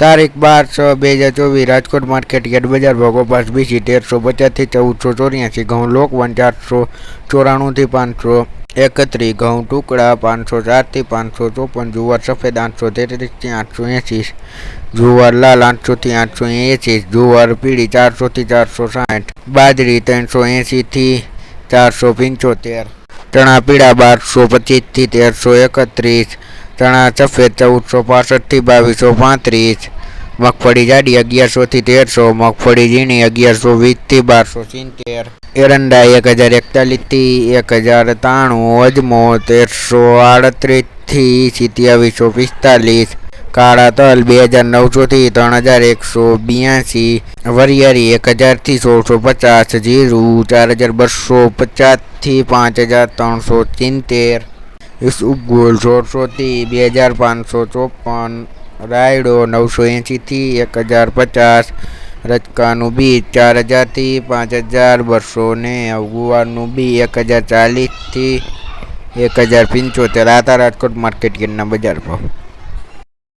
તારીખ બાર છ બે હજાર ચોવીસ રાજકોટ માર્કેટ યાર્ડ બજાર ભોગો પાસ બીસી તેરસો પચાસથી ચૌદસો ચોર્યાસી, ઘઉં લોકવન ચારસો ચોરાણુંથી પાંચસો એકત્રીસ, ઘઉં ટુકડા પાંચસો ચારથી પાંચસો ચોપન, જુવાર સફેદ આઠસો તેત્રીસથી આઠસો એંસી જુવાર લાલ આઠસોથી આઠસો એંસી જુવાર પીળી ચારસોથી ચારસો સાઠ, બાજરી ત્રણસો એંસીથી ચારસો પંચોતેર, ચણા પીળા બારસો પચીસથી તેરસો એકત્રીસ ચણા સફેદ ચૌદસો પાસઠથી બાવીસો પાંત્રીસ. મગફળી જાડી અગિયારસોથી તેરસો, મગફળી ઝીણી અગિયારસો વીસથી બારસો સિત્તેર. એરંડા એક હજાર એકતાલીસથી એક હજાર ત્રાણું અજમો તેરસો આડત્રીસથી સિત્યાવીસો પિસ્તાલીસ. કાળા તલ બે હજાર નવસોથી ત્રણ હજાર એકસો બ્યાસી. વરિયાળી એક હજારથી સોળસો પચાસ. જીરું ચાર હજાર બસો પચાસથી પાંચ હજાર ત્રણસો સિત્તેર. ઉપગોળ સોળસોથી બે હજાર પાંચસો ચોપન રાયડો નવસો એંશીથી એક હજાર પચાસ. રચકાનું બી ચાર હજારથી પાંચ હજાર. બસો ને ગુવારનું બી એક હજાર ચાલીસથી એક હજાર પંચોતેર. આ હતા રાજકોટ માર્કેટ ગેટના બજાર ભાવ.